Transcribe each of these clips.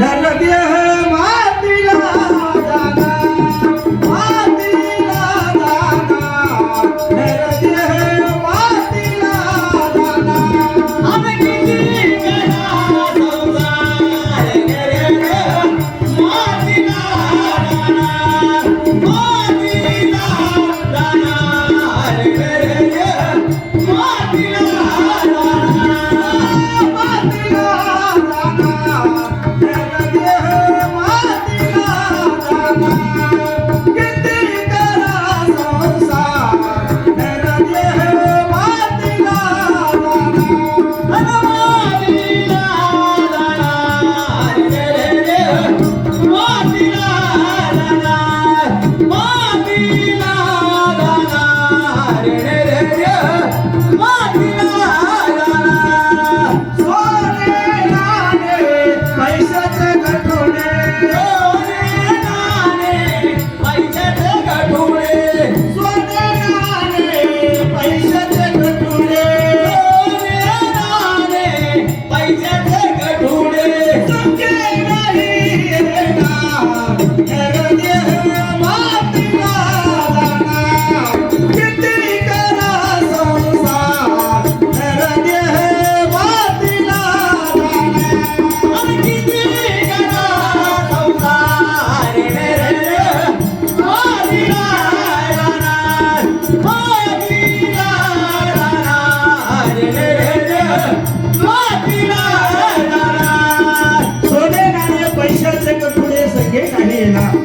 नरदेह मा येणार.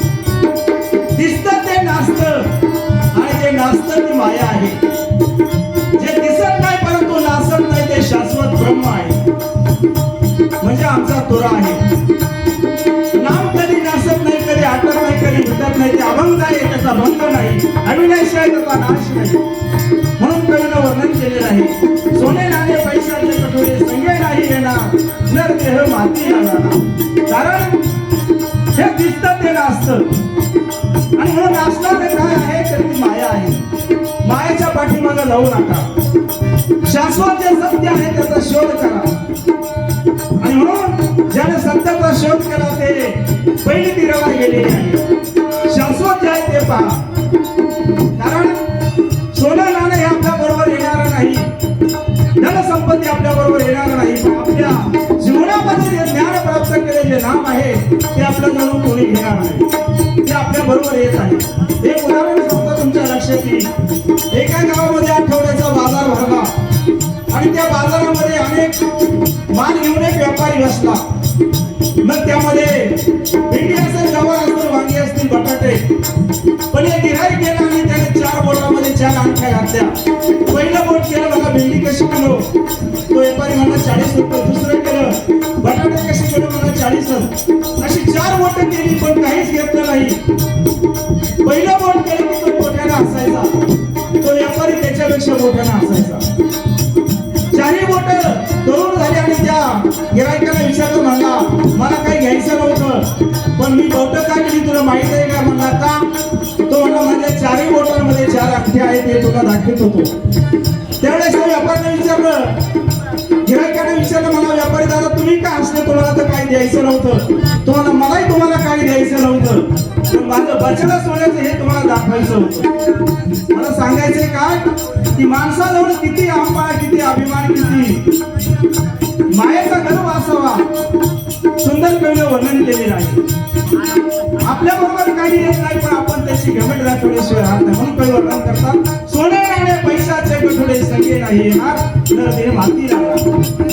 दिसत ते नाचत आणि जे नाचतं ती माया आहे. जे दिसत नाही परंतु नाचत नाही ते शाश्वत ब्रह्म आहे. म्हणजे आमचा तुरा आहे. नाम कधी नाचत नाही कधी आटत नाही कधी भेटत नाही ते अभंग आहे त्याचा भंग नाही अविनाश आहे त्याचा नाश नाही. म्हणून कवीनं वर्णन केलेलं आहे. सोने नाणे पैशाचे कटोरे संगे नाही येणार. नर देह माती जाणार कारण हे दिसतं ते नाचतं आणि म्हणून नाचणार ते काय आहे तर ती माया आहे. मायाच्या पाठीमागं लावू नका. शाश्वत जे सत्य आहे त्याचा शोध करा. आणि म्हणून ज्याने सत्याचा शोध केला ते पहिली तीराला गेले आहे. धनसंपत्ती आपल्या बरोबर येणार नाही. पण आपल्या जीवनामध्ये जे ज्ञान प्राप्त केले जे नाम आहे ते आपल्या जणू कोणी घेणार नाही. ते आपल्या बरोबर येत आहे. एक उदाहरण सांगतो तुमच्या लक्षात येईल. एका गावामध्ये आठवड्याचा बाजार अंगठ्या घातल्या पहिलं बोट केलं बघा भेंडी कशी किलो. तो व्यापारी मला चाळीस रुपये दुसरं केलं. बटाटे कशी किलो मला चाळीस. अशी चार बोट केली पण काहीच घेतलं नाही. पहिलं बोट केलं की तो मोठ्यानं असायचा तो व्यापारी त्याच्यापेक्षा मोठ्यानं असायचा चारही बोट तरुण झाली आणि त्या गिरायकाला विचारलं म्हणला मला काही घ्यायचं नव्हतं पण मी बोट का केली तुला माहीत आहे? बोटांमध्ये आहे ते तुला दाखवत होतो. त्यावेळेस त्या व्यापाऱ्याने विचारलं गिरायकाने विचारलं मला व्यापारी दादा तुम्ही का असलं? तुम्हाला तर काही द्यायचं नव्हतं. तुम्हाला मलाही तुम्हाला काही द्यायचं नव्हतं. पण माझं बचत सोन्याचं हे तुम्हाला दाखवायचं होतं. मला सांगायचंय काय की माणसाजवळ किती आंबा किती अभिमान किती मायेचा गर्व असावा. सुंदर कवीने वर्णन केलेलं आहे. आपल्या बरोबर काही येत नाही पण आपण त्याची घमेट दाखवली. राहत करतात. सोने नाणे पैशाचे कठोडे सगळे नाही येणार तर ते माती राहणार.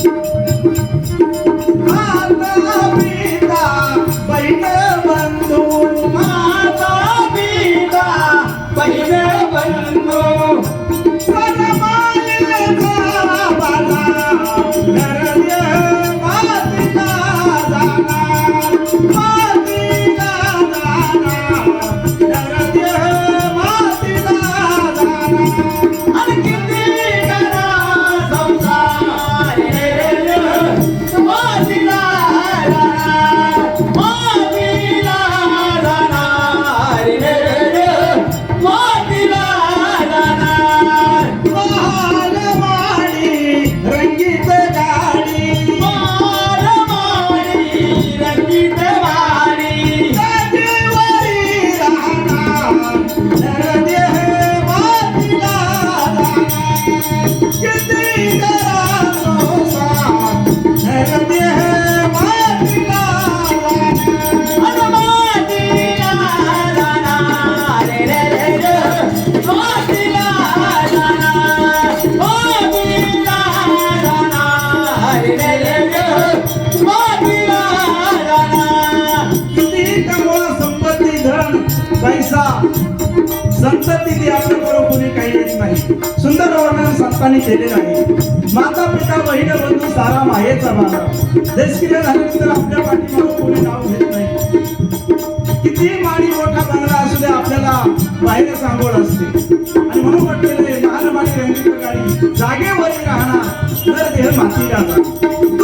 संत दिली आपण बरोबर काही येत नाही. सुंदर वर्णन संतांनी केले नाही. माता पिता बहीण बंधू सारा मायेचा बारा देश किल्ले झाल्यानंतर आपल्या पाठीमागं कोणी नाव घेत नाही. किती माडी मोठा बंगला असू दे आपल्याला बाहेर सांगोळ असते. आणि म्हणून म्हटलेले लहान माडी रंगीत गाडी जागेवरी राहणार तर देह माती राहणार